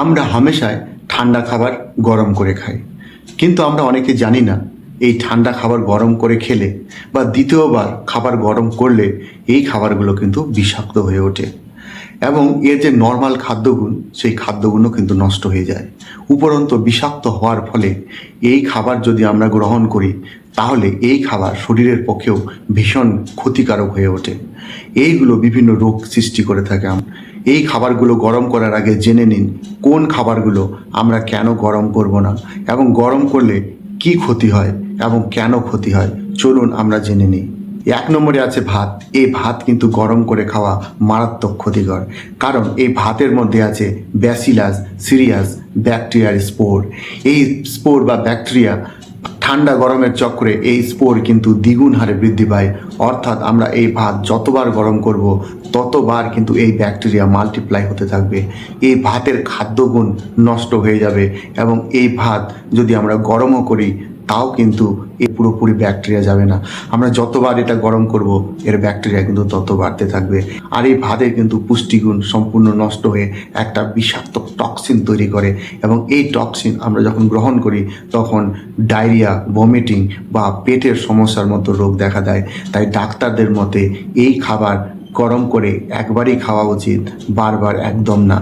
আমরা হামেশায় ঠান্ডা খাবার গরম করে খাই। কিন্তু আমরা অনেকে জানি না, এই ঠান্ডা খাবার গরম করে খেলে বা দ্বিতীয়বার খাবার গরম করলে এই খাবারগুলো কিন্তু বিষাক্ত হয়ে ওঠে এবং এর যে নর্মাল খাদ্যগুণ, সেই খাদ্যগুণও কিন্তু নষ্ট হয়ে যায়। উপরন্ত বিষাক্ত হওয়ার ফলে এই খাবার যদি আমরা গ্রহণ করি, তাহলে এই খাবার শরীরের পক্ষেও ভীষণ ক্ষতিকারক হয়ে ওঠে। এইগুলো বিভিন্ন রোগ সৃষ্টি করে থাকে এই খাবারগুলো গরম করার আগে জেনে নিন, কোন খাবারগুলো আমরা কেন গরম করব না এবং গরম করলে কি ক্ষতি হয় এবং কেন ক্ষতি হয়, চলুন আমরা জেনে নিই। এক নম্বরে আছে ভাত। এই ভাত কিন্তু গরম করে খাওয়া মারাত্মক ক্ষতিকর। কারণ এই ভাতের মধ্যে আছে ব্যাসিলাস, সিরিয়াস, ব্যাকটেরিয়ার স্পোর। এই স্পোর বা ব্যাকটেরিয়া ঠান্ডা গরমের চক্রে এই স্পোর কিন্তু দ্বিগুণ হারে বৃদ্ধি পায়। অর্থাৎ আমরা এই ভাত যতবার গরম করব, ততবার কিন্তু এই ব্যাকটেরিয়া মাল্টিপ্লাই হতে থাকবে। এই ভাতের খাদ্যগুণ নষ্ট হয়ে যাবে এবং এই ভাত যদি আমরা গরমও করি তাও কিন্তু এ পুরোপুরি ব্যাকটেরিয়া যাবে না। আমরা যতবার এটা গরম করব, এর ব্যাকটেরিয়া কিন্তু তত বাড়তে থাকবে। আর এই ভাতের কিন্তু পুষ্টিগুণ সম্পূর্ণ নষ্ট হয়ে একটা বিষাক্ত টক্সিন তৈরি করে এবং এই টক্সিন আমরা যখন গ্রহণ করি, তখন ডায়রিয়া ভমিটিং বা পেটের সমস্যার মতো রোগ দেখা দেয়। তাই ডাক্তারদের মতে এই খাবার গরম করে একবারই খাওয়া উচিত, বারবার একদম না।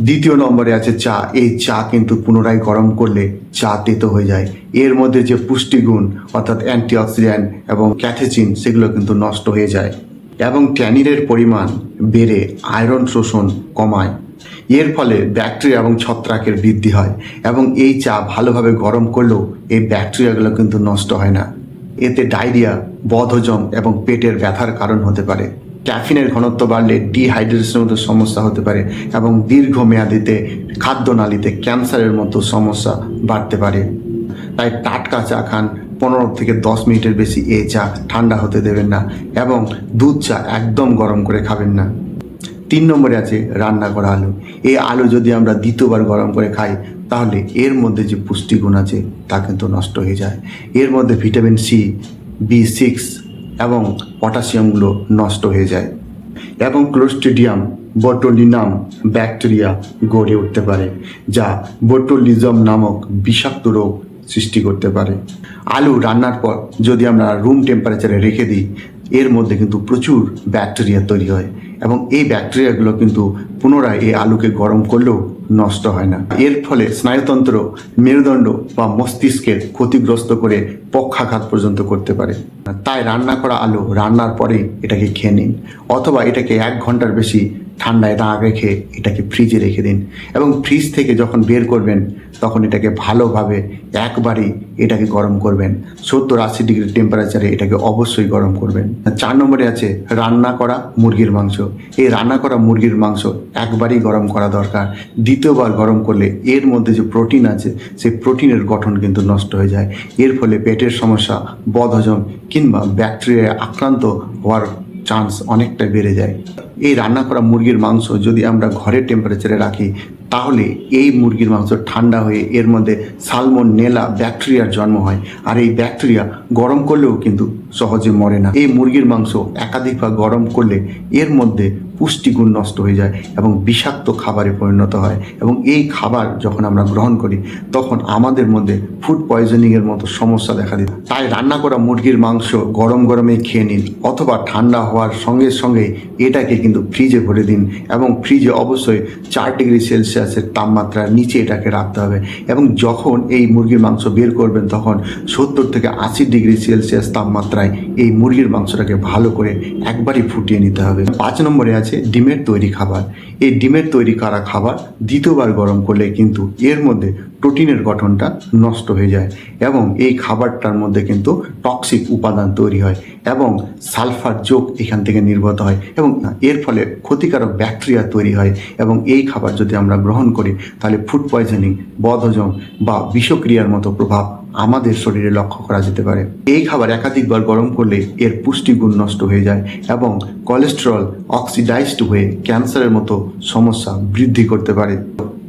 দ্বিতীয় নম্বরে আছে চা। এই চা কিন্তু পুনরায় গরম করলে চা তেতো হয়ে যায়। এর মধ্যে যে পুষ্টিগুণ, অর্থাৎ অ্যান্টিঅক্সিডেন্ট এবং ক্যাথেচিন, সেগুলো কিন্তু নষ্ট হয়ে যায় এবং ট্যানিনের পরিমাণ বেড়ে আয়রন শোষণ কমায়। এর ফলে ব্যাকটেরিয়া এবং ছত্রাকের বৃদ্ধি হয় এবং এই চা ভালোভাবে গরম করলেও এই ব্যাকটেরিয়াগুলো কিন্তু নষ্ট হয় না। এতে ডায়রিয়া, বদহজম এবং পেটের ব্যথার কারণ হতে পারে। ক্যাফিনের ঘনত্ব বাড়লে ডিহাইড্রেশনের মতো সমস্যা হতে পারে এবং দীর্ঘমেয়াদিতে খাদ্যনালীতে ক্যান্সারের মতো সমস্যা বাড়তে পারে। তাই টাটকা চা খান, পনেরো থেকে দশ মিনিটের বেশি এই চা ঠান্ডা হতে দেবেন না এবং দুধ চা একদম গরম করে খাবেন না। তিন নম্বরে আছে রান্না করা আলু। এই আলু যদি আমরা দ্বিতীয়বার গরম করে খাই, তাহলে এর মধ্যে যে পুষ্টিগুণ আছে তা কিন্তু নষ্ট হয়ে যায়। এর মধ্যে ভিটামিন সি, বি সিক্স এবং পটাশিয়ামগুলো নষ্ট হয়ে যায় এবং ক্লোস্টিডিয়াম বটোলিনাম ব্যাকটেরিয়া গড়ে উঠতে পারে, যা বোটোলিজম নামক বিষাক্ত রোগ সৃষ্টি করতে পারে। আলু রান্নার পর যদি আমরা রুম টেম্পারেচারে রেখে দিই, এর মধ্যে কিন্তু প্রচুর ব্যাকটেরিয়া তৈরি হয়। এবং এই ব্যাকটেরিয়াগুলো কিন্তু পুনরায় এই আলুকে গরম করলেও নষ্ট হয় না। এর ফলে স্নায়ুতন্ত্র, মেরুদণ্ড বা মস্তিষ্কের ক্ষতিগ্রস্ত করে পক্ষাঘাত পর্যন্ত করতে পারে। তাই রান্না করা আলু রান্নার পরে এটাকে খেয়ে নিন, অথবা এটাকে এক ঘণ্টার বেশি ঠান্ডায় না রেখে এটাকে ফ্রিজে রেখে দিন। এবং ফ্রিজ থেকে যখন বের করবেন, তখন এটাকে ভালোভাবে একবারই এটাকে গরম করবেন। সত্তর আশি ডিগ্রি টেম্পারেচারে এটাকে অবশ্যই গরম করবেন। চার নম্বরে আছে রান্না করা মুরগির মাংস। এই রান্না করা মুরগির মাংস একবারই গরম করা দরকার। দ্বিতীয়বার গরম করলে এর মধ্যে যে প্রোটিন আছে, সেই প্রোটিনের গঠন কিন্তু নষ্ট হয়ে যায়। এর ফলে পেটের সমস্যা, বদহজম কিংবা ব্যাকটেরিয়ায় আক্রান্ত হওয়ার চান্স অনেকটা বেড়ে যায়। এই রান্না করা মুরগির মাংস যদি আমরা ঘরের টেম্পারেচারে রাখি, তাহলে এই মুরগির মাংস ঠান্ডা হয়ে এর মধ্যে সালমন নেলা ব্যাকটেরিয়ার জন্ম হয়। আর এই ব্যাকটেরিয়া গরম করলেও কিন্তু সহজে মরে না। এই মুরগির মাংস একাধিকবার গরম করলে এর মধ্যে পুষ্টিগুণ নষ্ট হয়ে যায় এবং বিষাক্ত খাবারে পরিণত হয়। এবং এই খাবার যখন আমরা গ্রহণ করি, তখন আমাদের মধ্যে ফুড পয়জনিংয়ের মতো সমস্যা দেখা দিত। তাই রান্না করা মুরগির মাংস গরম গরমে খেয়ে নিন অথবা ঠান্ডা হওয়ার সঙ্গে সঙ্গে এটাকে কিন্তু ফ্রিজে ভরে দিন এবং ফ্রিজে অবশ্যই চার ডিগ্রি সেলসিয়াসের তাপমাত্রার নিচে এটাকে রাখতে হবে। এবং যখন এই মুরগির মাংস বের করবেন, তখন সত্তর থেকে আশি ডিগ্রি সেলসিয়াস তাপমাত্রায় এই মুরগির মাংসটাকে ভালো করে একবারই ফুটিয়ে নিতে হবে। পাঁচ নম্বরে আছে ডিমের তৈরি খাবার। এই ডিমের তৈরি করা খাবার দ্বিতীয়বার গরম করলে কিন্তু এর মধ্যে প্রোটিনের গঠনটা নষ্ট হয়ে যায় এবং এই খাবারটার মধ্যে কিন্তু টক্সিক উপাদান তৈরি হয় এবং সালফার যোগ এখান থেকে নির্গত হয় এবং এর ফলে ক্ষতিকারক ব্যাকটেরিয়া তৈরি হয় এবং এই খাবার যদি আমরা গ্রহণ করি, তাহলে ফুড পয়জনিং বদহজম বা বিষক্রিয়ার মতো প্রভাব আমাদের শরীরে লক্ষ্য করা যেতে পারে। এই খাবার একাধিকবার গরম করলে এর পুষ্টিগুণ নষ্ট হয়ে যায় এবং কোলেস্টেরল অক্সিডাইজড হয়ে ক্যান্সারের মতো সমস্যা বৃদ্ধি করতে পারে।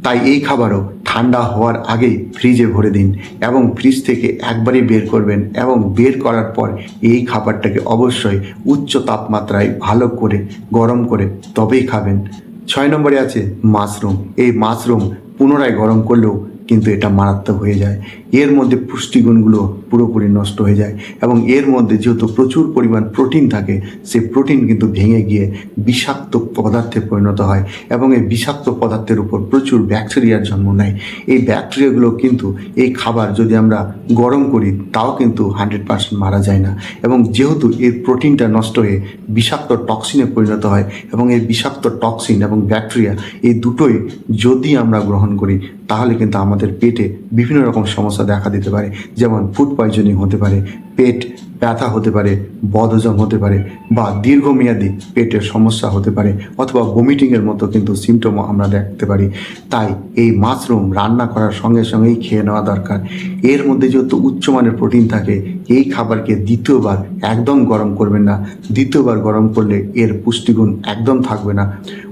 তাই এই খাবারও ঠান্ডা হওয়ার আগেই ফ্রিজে ভরে দিন এবং ফ্রিজ থেকে একবারই বের করবেন এবং বের করার পর এই খাবারটাকে অবশ্যই উচ্চ তাপমাত্রায় ভালো করে গরম করে তবেই খাবেন। ছয় নম্বরে আছে মাশরুম। এই মাশরুম পুনরায় গরম করলেও কিন্তু এটা মারাত্মক হয়ে যায়। এর মধ্যে পুষ্টিগুণগুলো পুরোপুরি নষ্ট হয়ে যায় এবং এর মধ্যে যেহেতু প্রচুর পরিমাণ প্রোটিন থাকে, সেই প্রোটিন কিন্তু ভেঙে গিয়ে বিষাক্ত পদার্থে পরিণত হয় এবং এই বিষাক্ত পদার্থের উপর প্রচুর ব্যাকটেরিয়ার জন্ম নেয়। এই ব্যাকটেরিয়াগুলো কিন্তু এই খাবার যদি আমরা গরম করি, তাও কিন্তু হান্ড্রেড পার্সেন্ট মারা যায় না এবং যেহেতু এর প্রোটিনটা নষ্ট হয়ে বিষাক্ত টক্সিনে পরিণত হয় এবং এই বিষাক্ত টক্সিন এবং ব্যাকটেরিয়া এই দুটোই যদি আমরা গ্রহণ করি, তাহলে কিন্তু আমাদের পেটে বিভিন্ন রকম সমস্যা দেখা দিতে পারে। যেমন ফুড পয়জনিং হতে পারে পেট ব্যথা হতে পারে, বদহজম হতে পারে বা দীর্ঘমেয়াদী পেটের সমস্যা হতে পারে অথবা ভমিটিংয়ের মতো কিন্তু সিমটমও আমরা দেখতে পারি। তাই এই মাশরুম রান্না করার সঙ্গে সঙ্গেই খেয়ে নেওয়া দরকার। এর মধ্যে যেহেতু উচ্চমানের প্রোটিন থাকে, এই খাবারকে দ্বিতীয়বার একদম গরম করবেন না। দ্বিতীয়বার গরম করলে এর পুষ্টিগুণ একদম থাকবে না।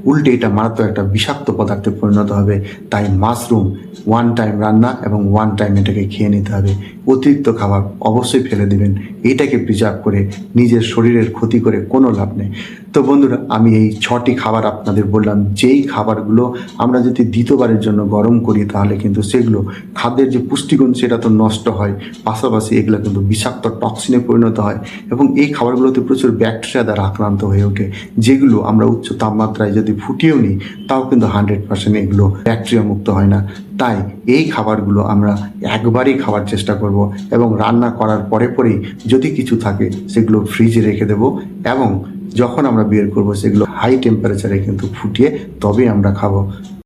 উল্টে এটা মারাত্মক একটা বিষাক্ত পদার্থে পরিণত হবে। তাই মাশরুম ওয়ান টাইম রান্না এবং ওয়ান টাইম এটাকে খেয়ে নিতে হবে। অতিরিক্ত খাবার অবশ্যই ফেলে দিবেন। এটাকে প্রিজার্ভ করে নিজের শরীরের ক্ষতি করে কোনো লাভ নেই। তো বন্ধুরা, আমি এই ছটি খাবার আপনাদের বললাম। যেই খাবারগুলো আমরা যদি দ্বিতীয়বারের জন্য গরম করি, তাহলে কিন্তু সেগুলো খাদ্যের যে পুষ্টিগুণ, সেটা তো নষ্ট হয়। পাশাপাশি এগুলো কিন্তু বিষাক্ত টক্সিনে পরিণত হয় এবং এই খাবারগুলোতে প্রচুর ব্যাকটেরিয়া দ্বারা আক্রান্ত হয়ে ওঠে। যেগুলো আমরা উচ্চ তাপমাত্রায় যদি ফুটিয়েও নিই, তাও কিন্তু হান্ড্রেড পার্সেন্ট এগুলো ব্যাকটেরিয়া মুক্ত হয় না। তাই এই খাবারগুলো আমরা একবারই খাওয়ার চেষ্টা করব এবং রান্না করার পরে পরেই যদি কিছু থাকে সেগুলো ফ্রিজে রেখে দেব এবং যখন আমরা বের করব সেগুলো হাই টেম্পারেচারে কিন্তু ফুটিয়ে তবেই আমরা খাব।